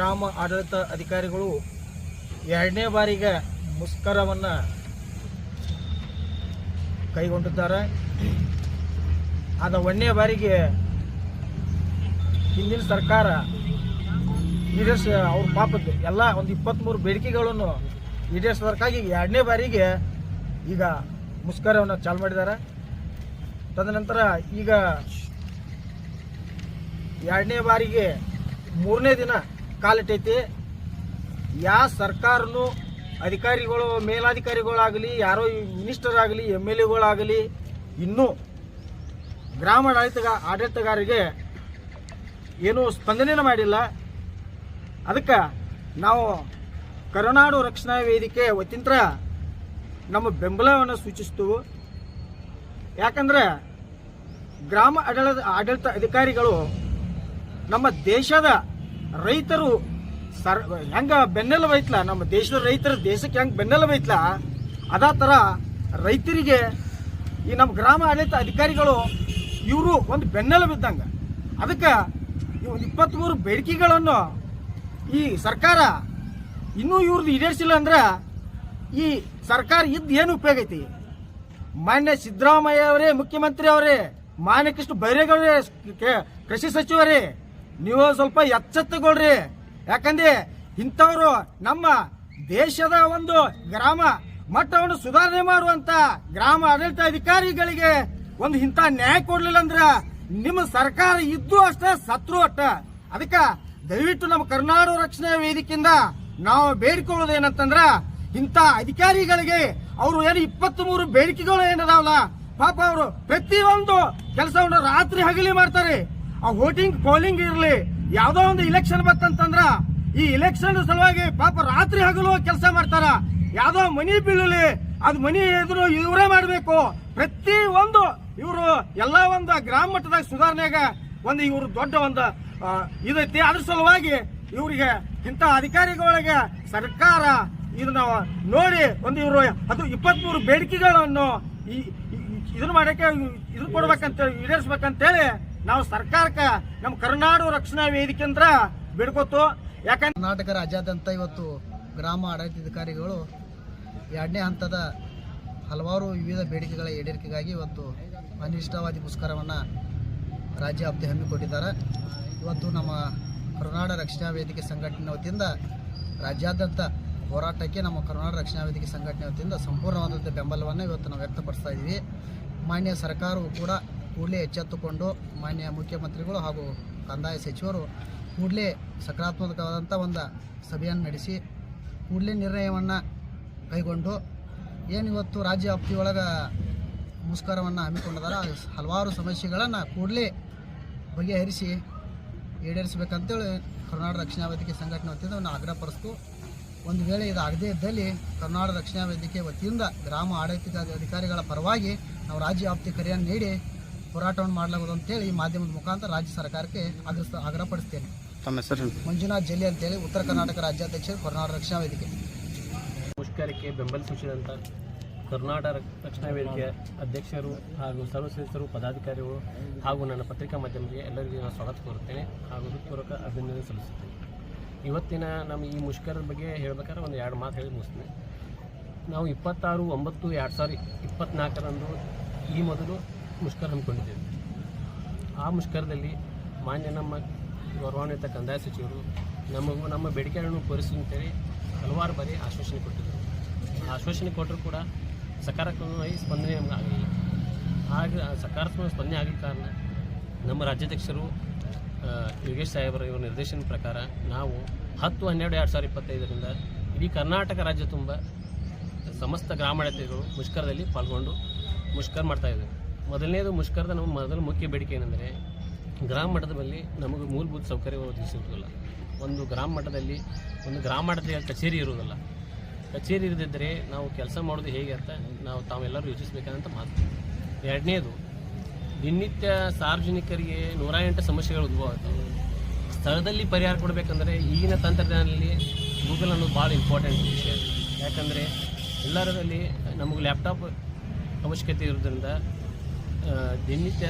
ಗ್ರಾಮ ಆಡಳಿತ ಅಧಿಕಾರಿಗಳು ಎರಡನೇ ಬಾರಿಗೆ ಮುಷ್ಕರವನ್ನು ಕೈಗೊಂಡಿದ್ದಾರೆ. ಆದ ಒಂದನೇ ಬಾರಿಗೆ ಹಿಂದಿನ ಸರ್ಕಾರ ಈಡೇರಿಸ ಅವ್ರ ಪಾಪದ್ದು ಎಲ್ಲ ಒಂದು ಇಪ್ಪತ್ತ್ಮೂರು ಬೇಡಿಕೆಗಳನ್ನು ಈಡೇರಿಸೋದಕ್ಕಾಗಿ ಎರಡನೇ ಬಾರಿಗೆ ಈಗ ಮುಷ್ಕರವನ್ನು ಚಾಲು ಮಾಡಿದ್ದಾರೆ. ತದನಂತರ ಈಗ ಎರಡನೇ ಬಾರಿಗೆ ಮೂರನೇ ದಿನ ಕಾಲಿಟ್ಟೈತಿ ಯಾವ ಸರ್ಕಾರನು ಅಧಿಕಾರಿಗಳು, ಮೇಲಾಧಿಕಾರಿಗಳಾಗಲಿ, ಯಾರೋ ಮಿನಿಸ್ಟರ್ ಆಗಲಿ ಎಂ ಎಲ್ ಎಗಳಾಗಲಿ, ಇನ್ನೂ ಗ್ರಾಮ ಆಡಳಿತಗ ಆಡಳಿತಗಾರರಿಗೆ ಏನೂ ಸ್ಪಂದನೆಯೂ ಮಾಡಿಲ್ಲ. ಅದಕ್ಕೆ ನಾವು ಕರುನಾಡು ರಕ್ಷಣಾ ವೇದಿಕೆ ವತಿಂತ್ರ ನಮ್ಮ ಬೆಂಬಲವನ್ನು ಸೂಚಿಸ್ತೇವೆ ಯಾಕಂದ್ರೆ ಗ್ರಾಮ ಆಡಳಿತ ಆಡಳಿತ ಅಧಿಕಾರಿಗಳು ನಮ್ಮ ದೇಶದ ರೈತರು ಸರ್, ಹೆಂಗ ಬೆನ್ನೆಲುಬು ಐತ್ಲ? ನಮ್ಮ ದೇಶದ ರೈತರ ದೇಶಕ್ಕೆ ಹೆಂಗೆ ಬೆನ್ನೆಲುಬು ಐತ್ಲ? ಅದೇ ಥರ ರೈತರಿಗೆ ಈ ನಮ್ಮ ಗ್ರಾಮ ಆಡಳಿತ ಅಧಿಕಾರಿಗಳು ಇವರು ಒಂದು ಬೆನ್ನೆಲುಬು ಇದ್ದಂಗೆ. ಅದಕ್ಕೆ ಈ ಒಂದು ಇಪ್ಪತ್ತ್ಮೂರು ಬೇಡಿಕೆಗಳನ್ನು ಈ ಸರ್ಕಾರ ಇನ್ನೂ ಇವ್ರದ್ದು ಈಡೇರಿಸಿಲ್ಲ ಅಂದ್ರೆ ಈ ಸರ್ಕಾರ ಇದ್ದು ಏನು ಉಪಯೋಗ ಐತಿ? ಮಾನ್ಯ ಸಿದ್ದರಾಮಯ್ಯ ಅವರೇ, ಮುಖ್ಯಮಂತ್ರಿ ಅವರೇ, ಮಾನ್ಯ ಕೃಷ್ಣ ಬೈರೇಗೌಡರೇ, ಕೃಷಿ ಸಚಿವರೇ ನೀವು ಸ್ವಲ್ಪ ಎಚ್ಚೆತ್ತುಕೊಳ್ರಿ. ಯಾಕಂದ್ರೆ ಇಂಥವ್ರು ನಮ್ಮ ದೇಶದ ಒಂದು ಗ್ರಾಮ, ಮಟ್ಟವನ್ನು ಸುಧಾರಣೆ ಮಾಡುವಂತ ಗ್ರಾಮ ಆಡಳಿತ ಅಧಿಕಾರಿಗಳಿಗೆ ಒಂದು ಇಂಥ ನ್ಯಾಯ ಕೊಡ್ಲಿಲ್ಲ ಅಂದ್ರ ನಿಮ್ಮ ಸರ್ಕಾರ ಇದ್ದು ಅಷ್ಟೇ ಸತ್ರು ಅಷ್ಟ ಅದಕ್ಕೆ ದಯವಿಟ್ಟು ನಮ್ಮ ಕರ್ನಾಟಕ ರಕ್ಷಣಾ ವೇದಿಕೆಯಿಂದ ನಾವು ಬೇಡಿಕೊಳ್ಳೋದು ಏನಂತಂದ್ರ ಇಂಥ ಅಧಿಕಾರಿಗಳಿಗೆ ಅವರು ಏನು ಇಪ್ಪತ್ತ್ ಮೂರು ಬೇಡಿಕೆಗಳು ಏನದಾವಲ್ಲ? ಪಾಪ ಅವರು ಪ್ರತಿಯೊಂದು ಕೆಲಸವನ್ನು ರಾತ್ರಿ ಹಗಲಿ ಮಾಡ್ತಾರೆ. ಆ ವೋಟಿಂಗ್ ಪೋಲಿಂಗ್ ಇರಲಿ, ಯಾವ್ದೋ ಒಂದು ಇಲೆಕ್ಷನ್ ಬತ್ತಂತಂದ್ರ, ಈ ಇಲೆಕ್ಷನ್ ಸಲುವಾಗಿ ಪಾಪ ರಾತ್ರಿ ಹಗಲು ಕೆಲಸ ಮಾಡ್ತಾರ. ಯಾವ್ದೋ ಮನಿ ಬೀಳಲಿ, ಅದು ಮನಿ ಎದುರು ಇವರೇ ಮಾಡಬೇಕು. ಪ್ರತಿ ಒಂದು ಇವರು ಎಲ್ಲ ಒಂದು ಗ್ರಾಮ ಮಟ್ಟದಾಗ ಸುಧಾರಣೆಗ ಒಂದು ಇವರು ದೊಡ್ಡ ಒಂದು ಇದೈತಿ. ಅದ್ರ ಸಲುವಾಗಿ ಇವರಿಗೆ ಇಂಥ ಅಧಿಕಾರಿಗಳಿಗೆ ಸರ್ಕಾರ ಇದನ್ನ ನೋಡಿ ಒಂದು ಇವರು ಅದು ಇಪ್ಪತ್ಮೂರು ಬೇಡಿಕೆಗಳನ್ನು ಈ, ಈ- ಇದನ್ನ ಮಾಡಕ್ಕೆ ಇದು ಕೊಡ್ಬೇಕಂತ, ಈಡೇರಿಸ್ಬೇಕಂತೇಳಿ ನಾವು ಸರ್ಕಾರಕ್ಕೆ ನಮ್ಮ ಕರ್ನಾಡು ರಕ್ಷಣಾ ವೇದಿಕೆ ಅಂದ್ರ ಬಿಡ್ಕೊತು ಯಾಕಂದ್ರೆ ಕರ್ನಾಟಕ ರಾಜ್ಯಾದ್ಯಂತ ಇವತ್ತು ಗ್ರಾಮ ಆಡಳಿತಾಧಿಕಾರಿಗಳು ಎರಡನೇ ಹಂತದ ಹಲವಾರು ವಿವಿಧ ಬೇಡಿಕೆಗಳ ಈಡೇರಿಕೆಗಾಗಿ ಇವತ್ತು ಅನಿಷ್ಟವಾದಿ ಮುಷ್ಕರವನ್ನು ರಾಜ್ಯ ವ್ಯಾಪ್ತಿ ಹಮ್ಮಿಕೊಂಡಿದ್ದಾರೆ. ಇವತ್ತು ನಮ್ಮ ಕರುನಾಡ ರಕ್ಷಣಾ ವೇದಿಕೆ ಸಂಘಟನೆ ವತಿಯಿಂದ ರಾಜ್ಯಾದ್ಯಂತ ಹೋರಾಟಕ್ಕೆ ನಮ್ಮ ಕರುನಾಡ ರಕ್ಷಣಾ ವೇದಿಕೆ ಸಂಘಟನೆ ವತಿಯಿಂದ ಸಂಪೂರ್ಣವಾದಂಥ ಬೆಂಬಲವನ್ನು ಇವತ್ತು ನಾವು ವ್ಯಕ್ತಪಡಿಸ್ತಾ ಇದ್ದೀವಿ. ಮಾನ್ಯ ಸರ್ಕಾರವು ಕೂಡ ಕೂಡಲೇ ಎಚ್ಚೆತ್ತುಕೊಂಡು ಮಾನ್ಯ ಮುಖ್ಯಮಂತ್ರಿಗಳು ಹಾಗೂ ಕಂದಾಯ ಸಚಿವರು ಕೂಡಲೇ ಸಕಾರಾತ್ಮಕವಾದಂಥ ಒಂದು ಸಭೆಯನ್ನು ನಡೆಸಿ ಕೂಡಲೇ ನಿರ್ಣಯವನ್ನು ಕೈಗೊಂಡು ಏನು ಇವತ್ತು ರಾಜ್ಯ ವ್ಯಾಪ್ತಿಯೊಳಗೆ ಮುಷ್ಕರವನ್ನು ಹಮ್ಮಿಕೊಂಡಿದ್ದಾರೆ ಹಲವಾರು ಸಮಸ್ಯೆಗಳನ್ನು ಕೂಡಲೇ ಬಗೆಹರಿಸಿ ಈಡೇರಿಸಬೇಕಂತೇಳಿ ಕರ್ನಾಟಕ ರಕ್ಷಣಾ ವೇದಿಕೆ ಸಂಘಟನೆ ವತಿಯಿಂದ ನಾವು ಆಗ್ರಹಪಡಿಸ್ತು ಒಂದು ವೇಳೆ ಇದು ಆಗದೇ ಇದ್ದಲ್ಲಿ ಕರ್ನಾಟಕ ರಕ್ಷಣಾ ವೇದಿಕೆ ವತಿಯಿಂದ ಗ್ರಾಮ ಆಡಳಿತ ಅಧಿಕಾರಿಗಳ ಪರವಾಗಿ ನಾವು ರಾಜ್ಯ ವ್ಯಾಪ್ತಿ ಕರೆಯನ್ನು ನೀಡಿ ಹೋರಾಟವನ್ನು ಮಾಡಲಾಗುವುದು ಅಂತೇಳಿ ಈ ಮಾಧ್ಯಮದ ಮುಖಾಂತರ ರಾಜ್ಯ ಸರ್ಕಾರಕ್ಕೆ ಆಗ್ರಹ ಆಗ್ರಹಪಡಿಸ್ತೇನೆ. ತಮ್ಮ ಹೆಸರು ಮಂಜುನಾಥ್ ಜಲ್ಲಿ ಅಂತೇಳಿ ಉತ್ತರ ಕರ್ನಾಟಕ ರಾಜ್ಯಾಧ್ಯಕ್ಷರು ಕರ್ನಾಟಕ ರಕ್ಷಣಾ ವೇದಿಕೆ. ಮುಷ್ಕರಕ್ಕೆ ಬೆಂಬಲ ಸೂಚಿಸಿದಂಥ ಕರ್ನಾಟಕ ರಕ್ಷಣಾ ವೇದಿಕೆಯ ಅಧ್ಯಕ್ಷರು ಹಾಗೂ ಸರ್ವ ಸದಸ್ಯರು ಪದಾಧಿಕಾರಿಗಳು ಹಾಗೂ ನನ್ನ ಪತ್ರಿಕಾ ಮಾಧ್ಯಮಕ್ಕೆ ಎಲ್ಲರಿಗೂ ನಾನು ಸ್ವಾಗತ ಕೋರುತ್ತೇನೆ ಹಾಗೂ ಹೃತ್ಪೂರ್ವಕ ಅಭಿನಂದನೆ ಸಲ್ಲಿಸುತ್ತೇನೆ. ಇವತ್ತಿನ ನಮ್ಮ ಈ ಮುಷ್ಕರದ ಬಗ್ಗೆ ಹೇಳ್ಬೇಕಾದ್ರೆ ಒಂದು ಎರಡು ಮಾತು ಹೇಳಿ ಮುಗಿಸ್ತೇನೆ. ನಾವು ಇಪ್ಪತ್ತಾರು ಒಂಬತ್ತು ಎರಡು ಸಾವಿರ ಇಪ್ಪತ್ತ್ನಾಲ್ಕರಂದು ಈ ಮೊದಲು ಮುಷ್ಕರ ಹಮ್ಮಿಕೊಂಡಿದ್ದೇವೆ ಆ ಮುಷ್ಕರದಲ್ಲಿ ಮಾನ್ಯ ನಮ್ಮ ಗೌರವಾನ್ವಿತ ಕಂದಾಯ ಸಚಿವರು ನಮಗೂ ನಮ್ಮ ಬೇಡಿಕೆಗಳನ್ನು ಪೂರೈಸಿ ಅಂತೇಳಿ ಹಲವಾರು ಬಾರಿ ಆಶ್ವಾಸನೆ ಕೊಟ್ಟಿದ್ದರು. ಆಶ್ವಾಸನೆ ಕೊಟ್ಟರು ಕೂಡ ಸಕಾರಾತ್ಮಕವಾಗಿ ಸ್ಪಂದನೆ ನಮ್ಗೆ ಆಗಲಿಲ್ಲ. ಆಗ ಸಕಾರಾತ್ಮಕ ಸ್ಪಂದನೆ ಆಗಿದ್ದ ಕಾರಣ ನಮ್ಮ ರಾಜ್ಯಾಧ್ಯಕ್ಷರು ಯೋಗೇಶ್ ಸಾಹೇಬರ ಇವರ ನಿರ್ದೇಶನ ಪ್ರಕಾರ ನಾವು ಹತ್ತು, ಹನ್ನೆರಡು, ಎರಡು ಸಾವಿರದ ಇಪ್ಪತ್ತೈದರಿಂದ ಇಡೀ ಕರ್ನಾಟಕ ರಾಜ್ಯ ತುಂಬ ಸಮಸ್ತ ಗ್ರಾಮಾಡಳಿತಗಳು ಮುಷ್ಕರದಲ್ಲಿ ಪಾಲ್ಗೊಂಡು ಮುಷ್ಕರ ಮಾಡ್ತಾ ಇದ್ದೇವೆ ಮೊದಲನೇದು ಮುಷ್ಕರದ ನಮ್ಮ ಮೊದಲ ಮುಖ್ಯ ಬೇಡಿಕೆ ಏನೆಂದರೆ ಗ್ರಾಮ ಮಟ್ಟದಲ್ಲಿ ನಮಗೆ ಮೂಲಭೂತ ಸೌಕರ್ಯ ಒದಗಿಸುವುದಿಲ್ಲ ಒಂದು ಗ್ರಾಮ ಮಟ್ಟದಲ್ಲಿ, ಒಂದು ಗ್ರಾಮ ಮಟ್ಟದ ಕಚೇರಿ ಇರುವುದಿಲ್ಲ. ಕಚೇರಿ ಇರದಿದ್ದರೆ ನಾವು ಕೆಲಸ ಮಾಡೋದು ಹೇಗೆ ಅಂತ ನಾವು ತಾವೆಲ್ಲರೂ ಯೋಚಿಸಬೇಕಂತ ಮಾತು. ಎರಡನೇದು, ದಿನನಿತ್ಯ ಸಾರ್ವಜನಿಕರಿಗೆ ನೂರ ಎಂಟು ಸಮಸ್ಯೆಗಳು ಉದ್ಭವ ಆಗ್ತವೆ ಸ್ಥಳದಲ್ಲಿ ಪರಿಹಾರ ಕೊಡಬೇಕಂದ್ರೆ ಈಗಿನ ತಂತ್ರಜ್ಞಾನದಲ್ಲಿ ಗೂಗಲ್ ಅನ್ನೋದು ಭಾಳ ಇಂಪಾರ್ಟೆಂಟ್ ವಿಷಯ. ಯಾಕಂದರೆ ಎಲ್ಲರಲ್ಲಿ ನಮಗೆ ಲ್ಯಾಪ್ಟಾಪ್ ಅವಶ್ಯಕತೆ ಇರೋದ್ರಿಂದ ದಿನನಿತ್ಯ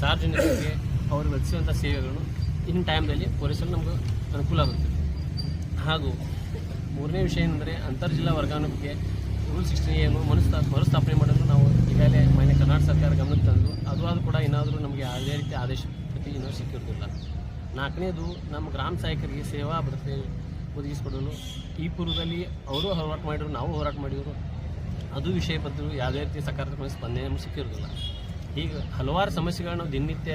ಸಾರ್ವಜನಿಕರಿಗೆ ಅವರು ಒದಗಿಸುವಂಥ ಸೇವೆಗಳನ್ನು ಇನ್ ಟೈಮ್ದಲ್ಲಿ ಪೊಲೀಸರು ನಮಗೆ ಅನುಕೂಲ ಆಗುತ್ತೆ. ಹಾಗೂ ಮೂರನೇ ವಿಷಯ ಏನಂದರೆ ಅಂತರ್ಜಿಲ್ಲಾ ವರ್ಗಾವಣೆ ಬಗ್ಗೆ ರೂಲ್ ಏನು ಮರುಸ್ಥಾ, ಮರುಸ್ಥಾಪನೆ ಮಾಡಲು ನಾವು ಈಗಾಗಲೇ ಮಾನ್ಯ ಕರ್ನಾಟಕ ಸರ್ಕಾರ ಗಮನಕ್ಕೆ ತಂದು, ಅದು ಆದರೂ ಕೂಡ ಏನಾದರೂ ನಮಗೆ ಯಾವುದೇ ರೀತಿ ಆದೇಶ ಪ್ರತಿ ಇನ್ನೂ ಸಿಕ್ಕಿರೋದಿಲ್ಲ ನಾಲ್ಕನೇದು ನಮ್ಮ ಗ್ರಾಮ ಸಹಾಯಕರಿಗೆ ಸೇವಾ ಭದ್ರತೆ ಒದಗಿಸಿಕೊಡಲು ಈ ಪೂರ್ವದಲ್ಲಿ ಅವರು ಹೋರಾಟ ಮಾಡಿದರು, ನಾವು ಹೋರಾಟ ಮಾಡಿದರು. ಅದು ವಿಷಯ ಬದಲು ಯಾವುದೇ ರೀತಿ ಸಕಾರಾತ್ಮಕ ಸ್ಪಂದನೆ ಸಿಕ್ಕಿರೋದಿಲ್ಲ ಈಗ ಹಲವಾರು ಸಮಸ್ಯೆಗಳನ್ನು ದಿನನಿತ್ಯ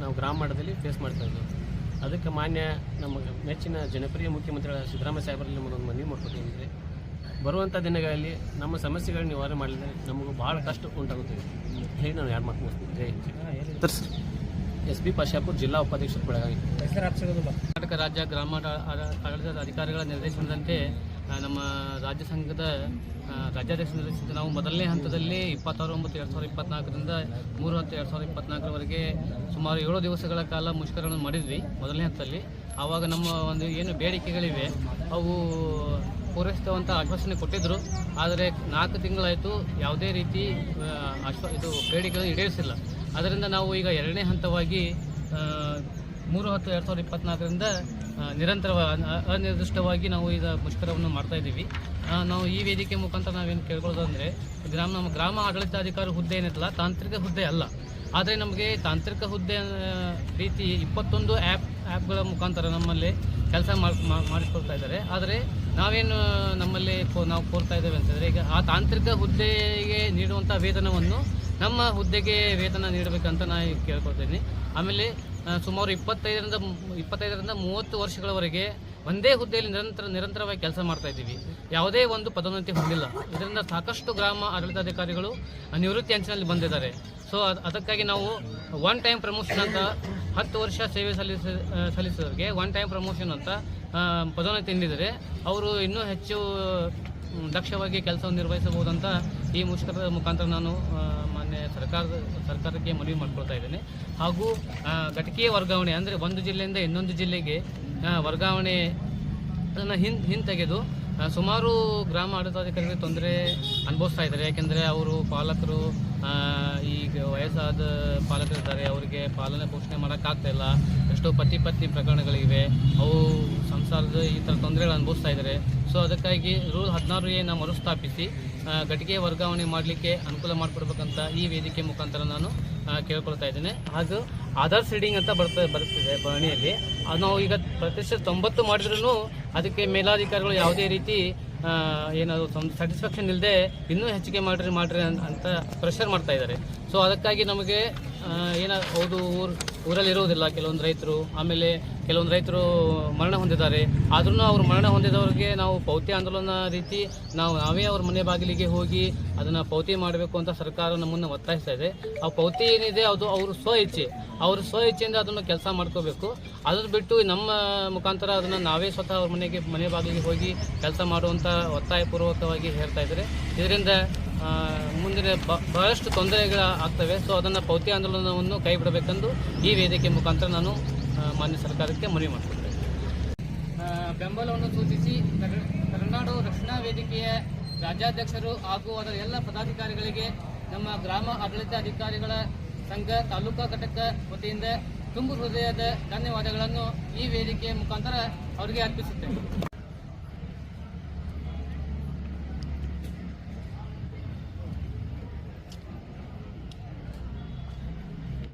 ನಾವು ಗ್ರಾಮ ಮಟ್ಟದಲ್ಲಿ ಫೇಸ್ ಮಾಡ್ತಾ ಇದ್ದೀವಿ. ಅದಕ್ಕೆ ಮಾನ್ಯ ನಮ್ಮ ಮೆಚ್ಚಿನ ಜನಪ್ರಿಯ ಮುಖ್ಯಮಂತ್ರಿಗಳ ಸಿದ್ದರಾಮಯ್ಯ ಸಾಹೇಬರಲ್ಲಿ ಒಂದು ಮನವಿ ಮಾಡ್ಕೊಟ್ಟಿದ್ದರೆ ಬರುವಂಥ ದಿನಗಳಲ್ಲಿ ನಮ್ಮ ಸಮಸ್ಯೆಗಳನ್ನ ನಿವಾರಣೆ ಮಾಡಿದರೆ ನಮಗೂ ಭಾಳ ಕಷ್ಟ ಉಂಟಾಗುತ್ತದೆ. ಹೇಗೆ ನಾನು ಯಾರು ಮಾತು ಮುಗಿಸ್ತೀನಿ. ಜೈ ಹಿಂದ್. ಎಸ್ ಬಿ ಪಾಶಾಪುರ್ ಜಿಲ್ಲಾ ಉಪಾಧ್ಯಕ್ಷರು ಬೆಳಗಾವಿ ಕರ್ನಾಟಕ ರಾಜ್ಯ ಗ್ರಾಮ ಆಡಳಿತದ ಅಧಿಕಾರಿಗಳ ನಿರ್ದೇಶನದಂತೆ ನಮ್ಮ ರಾಜ್ಯ ಸಂಘದ ರಾಜ್ಯಾಧ್ಯಕ್ಷ ನಾವು ಮೊದಲನೇ ಹಂತದಲ್ಲಿ ಇಪ್ಪತ್ತಾರು ಒಂಬತ್ತು ಎರಡು ಸಾವಿರದ ಇಪ್ಪತ್ನಾಲ್ಕರಿಂದ ಮೂರು ಹತ್ತು, ಎರಡು ಸಾವಿರದ ಇಪ್ಪತ್ನಾಲ್ಕರವರೆಗೆ ಸುಮಾರು ಏಳು ದಿವಸಗಳ ಕಾಲ ಮುಷ್ಕರವನ್ನು ಮಾಡಿದ್ವಿ ಮೊದಲನೇ ಹಂತದಲ್ಲಿ. ಆವಾಗ ನಮ್ಮ ಒಂದು ಏನು ಬೇಡಿಕೆಗಳಿವೆ, ಅವು ಪೂರೈಸುವಂಥ ಆಶ್ವಾಸನೆ ಕೊಟ್ಟಿದ್ದರು ಆದರೆ ನಾಲ್ಕು ತಿಂಗಳಾಯಿತು ಯಾವುದೇ ರೀತಿ ಆಶ್ವ, ಇದು ಬೇಡಿಕೆಗಳು ಈಡೇರಿಸಿಲ್ಲ. ಅದರಿಂದ ನಾವು ಈಗ ಎರಡನೇ ಹಂತವಾಗಿ ಮೂರು ಹತ್ತು, ಎರಡು ಸಾವಿರದ ಇಪ್ಪತ್ನಾಲ್ಕರಿಂದ ನಿರಂತರ ಅನಿರ್ದಿಷ್ಟವಾಗಿ ನಾವು ಈಗ ಮುಷ್ಕರವನ್ನು ಮಾಡ್ತಾ ಇದ್ದೀವಿ. ನಾವು ಈ ವೇದಿಕೆ ಮುಖಾಂತರ ನಾವೇನು ಕೇಳ್ಕೊಳ್ಳೋದಂದರೆ ಗ್ರಾಮ, ನಮ್ಮ ಗ್ರಾಮ ಆಡಳಿತಾಧಿಕಾರಿ ಹುದ್ದೆ ಏನಿಲ್ಲ ತಾಂತ್ರಿಕ ಹುದ್ದೆ ಅಲ್ಲ. ಆದರೆ ನಮಗೆ ತಾಂತ್ರಿಕ ಹುದ್ದೆ ರೀತಿ ಇಪ್ಪತ್ತೊಂದು ಆ್ಯಪ್ ಆ್ಯಪ್ಗಳ ಮುಖಾಂತರ ನಮ್ಮಲ್ಲಿ ಕೆಲಸ ಮಾಡಿಸ್ಕೊಳ್ತಾ ಇದ್ದಾರೆ. ಆದರೆ ನಾವೇನು ನಮ್ಮಲ್ಲಿ ನಾವು ಕೋರ್ತಾ ಇದ್ದೇವೆ ಅಂತಂದರೆ ಈಗ ಆ ತಾಂತ್ರಿಕ ಹುದ್ದೆಗೆ ನೀಡುವಂಥ ವೇತನವನ್ನು ನಮ್ಮ ಹುದ್ದೆಗೆ ವೇತನ ನೀಡಬೇಕಂತ ನಾನು ಕೇಳ್ಕೊಳ್ತೀನಿ ಆಮೇಲೆ ಸುಮಾರು ಇಪ್ಪತ್ತೈದರಿಂದ ಇಪ್ಪತ್ತೈದರಿಂದ ಮೂವತ್ತು ವರ್ಷಗಳವರೆಗೆ ಒಂದೇ ಹುದ್ದೆಯಲ್ಲಿ ನಿರಂತರ ನಿರಂತರವಾಗಿ ಕೆಲಸ ಮಾಡ್ತಾ ಇದ್ದೀವಿ. ಯಾವುದೇ ಒಂದು ಪದೋನ್ನತಿ ಹೊಂದಿಲ್ಲ. ಇದರಿಂದ ಸಾಕಷ್ಟು ಗ್ರಾಮ ಆಡಳಿತಾಧಿಕಾರಿಗಳು ನಿವೃತ್ತಿ ಅಂಚಿನಲ್ಲಿ ಬಂದಿದ್ದಾರೆ. ಸೊ ಅದ್ ಅದಕ್ಕಾಗಿ ನಾವು ಒನ್ ಟೈಮ್ ಪ್ರಮೋಷನ್ ಅಂತ ಹತ್ತು ವರ್ಷ ಸೇವೆ ಸಲ್ಲಿಸ ಸಲ್ಲಿಸಿದವರಿಗೆ ಒನ್ ಟೈಮ್ ಪ್ರಮೋಷನ್ ಅಂತ ಪದೋನ್ನತಿ ನೀಡಿದರೆ ಅವರು ಇನ್ನೂ ಹೆಚ್ಚು ದಕ್ಷವಾಗಿ ಕೆಲಸವನ್ನು ನಿರ್ವಹಿಸಬಹುದಂತ ಈ ಮುಷ್ಕರದ ಮುಖಾಂತರ ನಾನು ಆ, ಸರ್ಕಾರದ ಸರ್ಕಾರಕ್ಕೆ ಮನವಿ ಮಾಡ್ಕೊಳ್ತಾ ಇದ್ದೇನೆ. ಹಾಗೂ ಘಟಕೀಯ ವರ್ಗಾವಣೆ ಅಂದರೆ ಒಂದು ಜಿಲ್ಲೆಯಿಂದ ಇನ್ನೊಂದು ಜಿಲ್ಲೆಗೆ ವರ್ಗಾವಣೆ ಅದನ್ನು ಹಿನ್ ಹಿಂತೆಗೆದು ಸುಮಾರು ಗ್ರಾಮ ಆಡಳಿತಾಧಿಕಾರಿಗಳಿಗೆ ತೊಂದರೆ ಅನುಭವಿಸ್ತಾ ಇದ್ದಾರೆ. ಯಾಕೆಂದರೆ ಅವರು ಪಾಲಕರು ಈಗ ವಯಸ್ಸಾದ ಪಾಲಕರಿದ್ದಾರೆ, ಅವರಿಗೆ ಪಾಲನೆ ಪೋಷಣೆ ಮಾಡೋಕ್ಕಾಗ್ತಾಯಿಲ್ಲ ಎಷ್ಟೋ ಪತಿ ಪತ್ನಿ ಪ್ರಕರಣಗಳಿವೆ. ಅವು ಸಂಸಾರದ ಈ ಥರ ತೊಂದರೆಗಳು ಅನುಭವಿಸ್ತಾ ಇದ್ದಾರೆ. ಸೊ ಅದಕ್ಕಾಗಿ ರೂಲ್ ಹದಿನಾರು ಎ ನ ಮರುಸ್ಥಾಪಿಸಿ ಗಟ್ಟಿಗೆ ವರ್ಗಾವಣೆ ಮಾಡಲಿಕ್ಕೆ ಅನುಕೂಲ ಮಾಡಿಕೊಡ್ಬೇಕಂತ ಈ ವೇದಿಕೆ ಮುಖಾಂತರ ನಾನು ಕೇಳ್ಕೊಳ್ತಾ ಇದ್ದೇನೆ. ಹಾಗೂ ಆಧಾರ್ ಸೀಡಿಂಗ್ ಅಂತ ಬರ್ತಾ, ಬರ್ತಿದೆ ಅದು ನಾವು ಈಗ ಪ್ರತಿಶತ ತೊಂಬತ್ತು ಮಾಡಿದ್ರೂ ಅದಕ್ಕೆ ಮೇಲಾಧಿಕಾರಿಗಳು ಯಾವುದೇ ರೀತಿ ಆ, ಏನದು ಸ್ಯಾಟಿಸ್ಫ್ಯಾಕ್ಷನ್ ಇಲ್ಲದೆ ಇನ್ನೂ ಹೆಚ್ಚಿಗೆ ಮಾಡ್ರಿ ಮಾಡ್ರಿ ಅಂತ ಪ್ರೆಷರ್ ಮಾಡ್ತಾ ಇದ್ದಾರೆ ಸೊ ಅದಕ್ಕಾಗಿ ನಮಗೆ ಏನ, ಹೌದು, ಊರು ಊರಲ್ಲಿ ಇರುವುದಿಲ್ಲ ಕೆಲವೊಂದು ರೈತರು. ಆಮೇಲೆ ಕೆಲವೊಂದು ರೈತರು ಮರಣ ಹೊಂದಿದ್ದಾರೆ. ಆದ್ರೂ ಅವ್ರು ಮರಣ ಹೊಂದಿದವ್ರಿಗೆ ನಾವು ಪೌತಿ ಆಂದೋಲನ ರೀತಿ ನಾವು ನಾವೇ ಅವ್ರ ಮನೆ ಬಾಗಿಲಿಗೆ ಹೋಗಿ ಅದನ್ನು ಪೌತಿ ಮಾಡಬೇಕು ಅಂತ ಸರ್ಕಾರ ನಮ್ಮನ್ನು ಒತ್ತಾಯಿಸ್ತಾ ಇದೆ. ಆ ಪೌತಿ ಏನಿದೆ, ಅದು ಅವರು ಸ್ವ ಇಚ್ಛೆ. ಅವರು ಸ್ವ ಇಚ್ಛೆಯಿಂದ ಅದನ್ನು ಕೆಲಸ ಮಾಡ್ಕೋಬೇಕು. ಅದನ್ನು ಬಿಟ್ಟು ನಮ್ಮ ಮುಖಾಂತರ ಅದನ್ನು ನಾವೇ ಸ್ವತಃ ಅವ್ರ ಮನೆಗೆ ಮನೆ ಬಾಗಿಲಿಗೆ ಹೋಗಿ ಕೆಲಸ ಮಾಡುವಂಥ ಒತ್ತಾಯಪೂರ್ವಕವಾಗಿ ಹೇಳ್ತಾ ಇದ್ದಾರೆ. ಇದರಿಂದ ಮುಂದಿನ ಬಹಳಷ್ಟು ತೊಂದರೆಗಳು ಆಗ್ತವೆ. ಸೊ ಅದನ್ನು ಪೌತಿ ಆಂದೋಲನವನ್ನು ಕೈ ಬಿಡಬೇಕೆಂದು ಈ ವೇದಿಕೆ ಮುಖಾಂತರ ನಾನು ಮಾನ್ಯ ಸರ್ಕಾರಕ್ಕೆ ಮನವಿ ಮಾಡಿಕೊಡ್ತೇನೆ ಬೆಂಬಲವನ್ನು ಸೂಚಿಸಿ ಕರ್ನಾಡು ರಕ್ಷಣಾ ವೇದಿಕೆಯ ರಾಜ್ಯಾಧ್ಯಕ್ಷರು ಹಾಗೂ ಅದರ ಎಲ್ಲ ಪದಾಧಿಕಾರಿಗಳಿಗೆ ನಮ್ಮ ಗ್ರಾಮ ಆಡಳಿತಾಧಿಕಾರಿಗಳ ಸಂಘ, ತಾಲೂಕಾ ಘಟಕ ವತಿಯಿಂದ ತುಂಬು ಹೃದಯದ ಧನ್ಯವಾದಗಳನ್ನು ಈ ವೇದಿಕೆಯ ಮುಖಾಂತರ ಅವರಿಗೆ ಅರ್ಪಿಸುತ್ತೇನೆ.